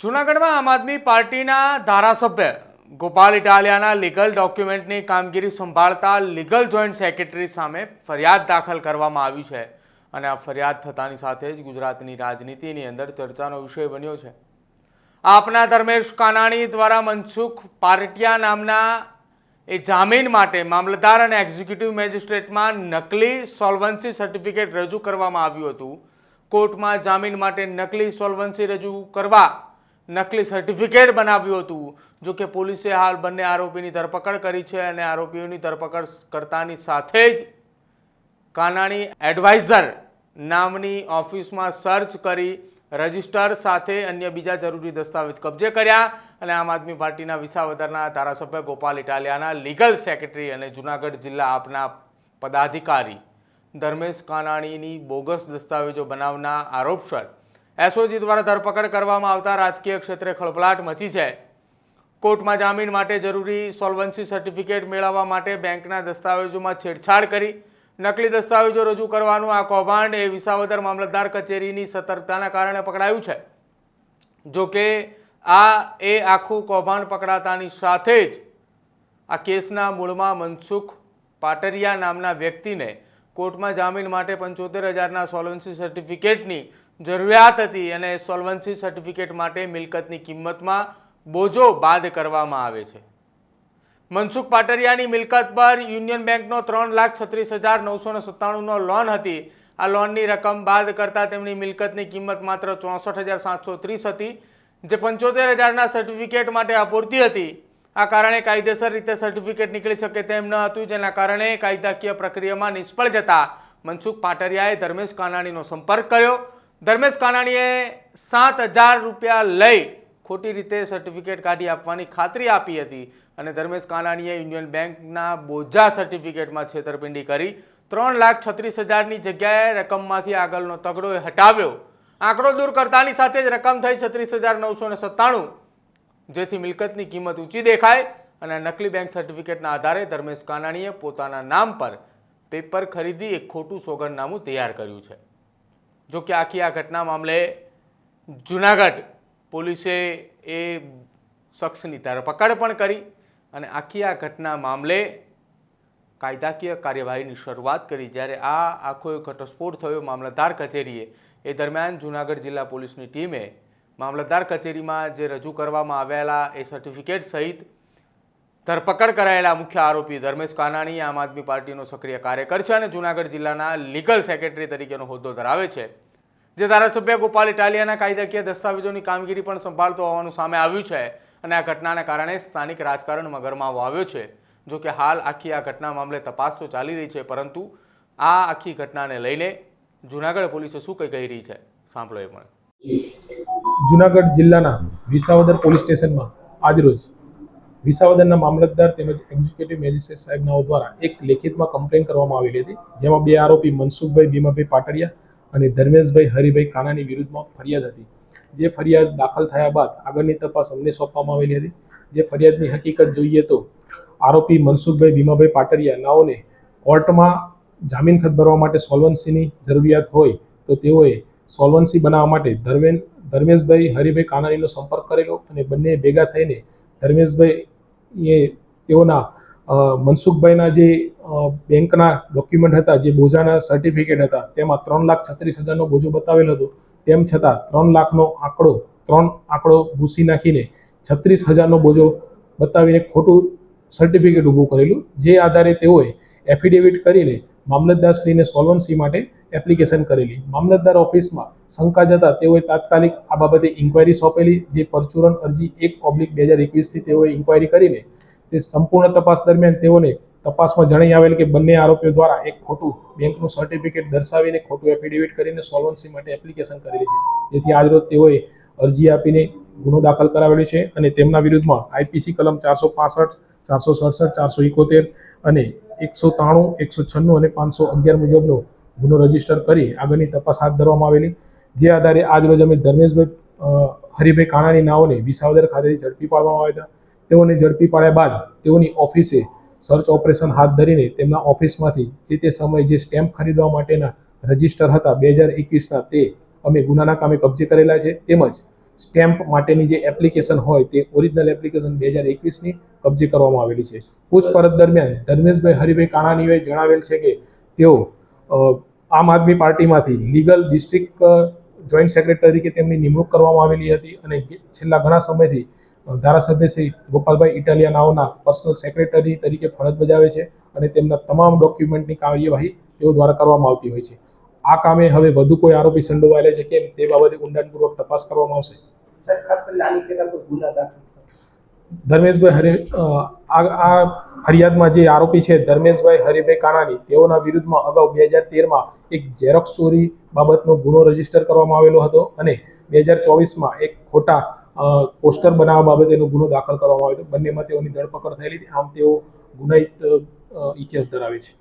જૂનાગઢમાં આમ આદમી પાર્ટીના ધારાસભ્ય ગોપાલ ઇટાલિયાના લીગલ ડોક્યુમેન્ટની કામગીરી સંભાળતા લીગલ જોઈન્ટ સેક્રેટરી સામે ફરિયાદ દાખલ કરવામાં આવી છે. અને આ ફરિયાદ થતાની સાથે જ ગુજરાતની રાજનીતિની અંદર ચર્ચાનો વિષય બન્યો છે. આપના ધર્મેશ કાનાણી દ્વારા મનસુખ પાર્ટિયા નામના એ જામીન માટે મામલતદાર અને એક્ઝિક્યુટિવ મેજિસ્ટ્રેટમાં નકલી સોલ્વન્સી સર્ટિફિકેટ રજૂ કરવામાં આવ્યું હતું. કોર્ટમાં જામીન માટે નકલી સોલ્વન્સી રજૂ કરવા નકલી સર્ટિફિકેટ બનાવ્યું હતું. જો કે પોલીસે હાલ બંને આરોપીની ધરપકડ કરી છે અને આરોપીઓની ધરપકડ કરતાની સાથે જ કાનાણી એડવાઇઝર નામની ઓફિસમાં સર્ચ કરી રજિસ્ટર સાથે અન્ય બીજા જરૂરી દસ્તાવેજ કબજે કર્યા અને આમ આદમી પાર્ટીના વિસાવદરના ધારાસભ્ય ગોપાલ ઇટાલિયાના લીગલ સેક્રેટરી અને જુનાગઢ જિલ્લા આપના પદાધિકારી ધર્મેશ કાનાણીની બોગસ દસ્તાવેજો બનાવના આરોપસર એસઓજી દ્વારા ધરપકડ કરવામાં આવતા રાજકીય ક્ષેત્રે ખળભળાટ મચી છે. કોર્ટમાં જામીન માટે જરૂરી સોલ્વન્સી સર્ટિફિકેટ મેળવવા માટે બેંકના દસ્તાવેજોમાં છેડછાડ કરી. નકલી દસ્તાવેજો રજૂ કરવાનું આ કૌભાંડ એ વિસાવદર મામલતદાર કચેરીની સતર્કતાના કારણે પકડાયું છે. જોકે આ એ આખું કૌભાંડ પકડાતાની સાથે જ આ કેસના મૂળમાં મનસુખ પાટરિયા નામના વ્યક્તિને કોર્ટમાં જામીન માટે પંચોતેર હજારના સોલ્વન્સી સર્ટિફિકેટની જરૂરિયાત હતી અને સોલ્વન્સી સર્ટિફિકેટ માટે મિલકતની કિંમતમાં બોજો બાદ કરવામાં આવે છે. મનસુખ પાટરિયાની મિલકત પર યુનિયન બેંકનો ત્રણ લાખ છત્રીસ હજાર નવસો ને સત્તાણુંનો લોન હતી. આ લોનની રકમ બાદ કરતાં તેમની મિલકતની કિંમત માત્ર ચોસઠ હજાર સાતસો ત્રીસ હતી, જે પંચોતેર હજારના સર્ટિફિકેટ માટે અપૂરતી હતી. આ કારણે કાયદેસર રીતે સર્ટિફિકેટ નીકળી શકે તેમ ન હતું, જેના કારણે કાયદાકીય પ્રક્રિયામાં નિષ્ફળ જતા મનસુખ પાટરિયાએ ધર્મેશ કાનાણીનો સંપર્ક કર્યો. ધર્મેશ કાનાણીએ સાત હજાર રૂપિયા લઈ ખોટી રીતે સર્ટિફિકેટ કાઢી આપવાની ખાતરી આપી હતી અને ધર્મેશ કાનાણીએ યુનિયન બેંકના બોજા સર્ટિફિકેટમાં છેતરપિંડી કરી. ત્રણ લાખ છત્રીસ હજારની જગ્યાએ રકમમાંથી આગળનો તગડો હટાવ્યો. આંકડો દૂર કરતાની સાથે જ રકમ થઈ છત્રીસ હજાર નવસો ને સત્તાણું, જેથી મિલકતની કિંમત ઊંચી દેખાય અને નકલી બેંક સર્ટિફિકેટના આધારે ધર્મેશ કાનાણીએ પોતાના નામ પર પેપર ખરીદી એક ખોટું સોગંદનામું તૈયાર કર્યું છે. જો કે આખી આ ઘટના મામલે જુનાગઢ પોલીસે એ શખ્સની ધરપકડ પણ કરી અને આખી આ ઘટના મામલે કાયદાકીય કાર્યવાહીની શરૂઆત કરી. જ્યારે આ આખો ઘટસ્ફોટ થયો મામલતદાર કચેરીએ, એ દરમિયાન જુનાગઢ જિલ્લા પોલીસની ટીમે મામલતદાર કચેરીમાં જે રજૂ કરવામાં આવેલા એ સર્ટિફિકેટ સહિત ધરપકડ કરાયેલા મુખ્ય આરોપી ધર્મેશ કાનાણી આમ આદમી પાર્ટીનો સક્રિય કાર્યકર છે અને જુનાગઢ જિલ્લાના લીગલ સેક્રેટરી તરીકેનો હોદ્દો ધરાવે છે. જે ધારાસભ્ય ગોપાલ ઇટાલિયાના કાયદાકીય દસ્તાવેજોની કામગીરી પણ સંભાળતો હોવાનું સામે આવ્યું છે અને આ ઘટનાના કારણે સ્થાનિક રાજકારણમાં ગરમાવો આવ્યો છે. જો કે હાલ આખી આ ઘટના મામલે તપાસ તો ચાલી રહી છે, પરંતુ આ આખી ઘટનાને લઈને જુનાગઢ પોલીસે શું કંઈ કહી રહી છે? સાંભળો એ પણ. જુનાગઢ જિલ્લાના વિસાવદર પોલીસ સ્ટેશનમાં આજરોજ વિસાવદરના મામલતદાર તેમજ એક્ઝિક્યુટિવ મેજિસ્ટ્રેટ સાહેબનાઓ દ્વારા એક લેખિતમાં કમ્પ્લેન કરવામાં આવેલી હતી, જેમાં બે આરોપી મનસુખભાઈ ભીમાભાઈ પાટડિયા અને ધર્મેશભાઈ હરિભાઈ કાનાની વિરુદ્ધમાં ફરિયાદ હતી. જે ફરિયાદ દાખલ થયા બાદ આગળની તપાસ અમને સોંપવામાં આવેલી હતી. જે ફરિયાદની હકીકત જોઈએ તો આરોપી મનસુખભાઈ ભીમાભાઈ પાટડિયા નાઓને કોર્ટમાં જામીન ખત ભરવા માટે સોલ્વન્સીની જરૂરિયાત હોય તો તેઓએ સોલ્વન્સી બનાવવા માટે ધર્મેન, ધર્મેશભાઈ હરિભાઈ કાનાણીનો સંપર્ક કરેલો અને બંને ભેગા થઈને ધર્મેશભાઈ એ તેઓના મનસુખભાઈના જે બેંકના ડોક્યુમેન્ટ હતા, જે બોજાના સર્ટિફિકેટ હતા, તેમાં ત્રણ લાખ છત્રીસ હજારનો બોજો બતાવેલો હતો. તેમ છતાં ત્રણ લાખનો આંકડો, ત્રણ આંકડો ભૂસી નાખીને છત્રીસ હજારનો બોજો બતાવીને ખોટું સર્ટિફિકેટ ઊભું કરેલું, જે આધારે તેઓએ એફિડેવિટ કરીને મામલતદારશ્રીને સોલ્વન્સી માટે એપ્લિકેશન કરેલી. મામલતદાર ઓફિસમાં શંકા જતા તેઓએ તાત્કાલિક આ બાબતે ઇન્ક્વાયરી સોંપેલી, જે પરચુરણ અરજી એક ઓબ્લિક બે હજાર એકવીસથી તેઓએ ઇન્ક્વાયરી કરીને તે સંપૂર્ણ તપાસ દરમિયાન તેઓને તપાસમાં જણાઈ આવેલ કે બંને આરોપીઓ દ્વારા એક ખોટું બેંકનું સર્ટિફિકેટ દર્શાવીને ખોટું એફિડેવિટ કરીને સોલ્વન્સી માટે એપ્લિકેશન કરેલી છે. જેથી આજરોજ તેઓએ અરજી આપીને ગુનો દાખલ કરાવેલો છે અને તેમના વિરુદ્ધમાં આઈપીસી કલમ ચારસો પાસઠ, ચારસો સડસઠ, ચારસો ઇકોતેર અને એકસો ત્રાણું, એકસો છન્નું અને પાંચસો અગિયાર મુજબનો ગુનો રજિસ્ટર કરી આગળની તપાસ હાથ ધરવામાં આવેલી. જે આધારે આજરોજ અમે ધર્મેશભાઈ હરિભાઈ કાણાની નાઓને વિસાવદર ખાતેથી ઝડપી પાડવામાં આવ્યા હતા. તેઓને ઝડપી પાડ્યા બાદ તેઓની ઓફિસે સર્ચ ઓપરેશન હાથ ધરીને તેમના ઓફિસમાંથી જે તે સમયે જે સ્ટેમ્પ ખરીદવા માટેના રજિસ્ટર હતા, બે હજાર એકવીસના તે અમે ગુનાના કામે કબજે કરેલા છે. તેમજ સ્ટેમ્પ માટેની જે એપ્લિકેશન હોય તે ઓરિજિનલ એપ્લિકેશન બે હજાર એકવીસની કબજે કરવામાં આવેલી છે. પૂછપરછ દરમિયાન ધર્મેશભાઈ હરિભાઈ કાણાનીઓએ જણાવેલ છે કે તેઓ આમ આદમી પાર્ટીમાંથી લીગલ ડિસ્ટ્રિક્ટ જોઈન્ટ સેક્રેટરી તરીકે તેમની નિમણૂક કરવામાં આવેલી હતી અને છેલ્લા ઘણા સમયથી ધારાસભ્ય શ્રી ગોપાલભાઈ ઇટાલિયા નાઓના પર્સનલ સેક્રેટરી તરીકે ફરજ બજાવે છે અને તેમના તમામ ડોક્યુમેન્ટની કાર્યવાહી તેઓ દ્વારા કરવામાં આવતી હોય છે. આ કામે હવે વધુ કોઈ આરોપી સંડોવાયેલા છે કેમ તે બાબતે ઊંડાણપૂર્વક તપાસ કરવામાં આવશે? ધર્મેશભાઈ હરે આ ફરિયાદમાં જે આરોપી છે ધર્મેશભાઈ હરિભાઈ કાણાની તેઓના વિરુદ્ધમાં અગાઉ બે હજાર તેરમાં એક ઝેરોક્સ ચોરી બાબતનો ગુનો રજિસ્ટર કરવામાં આવેલો હતો અને બે હજાર ચોવીસમાં એક ખોટા પોસ્ટર બનાવવા બાબતે એનો ગુનો દાખલ કરવામાં આવ્યો હતો. બંનેમાં તેઓની ધરપકડ થયેલી આમ તેઓ ગુનાહિત ઇતિહાસ ધરાવે છે.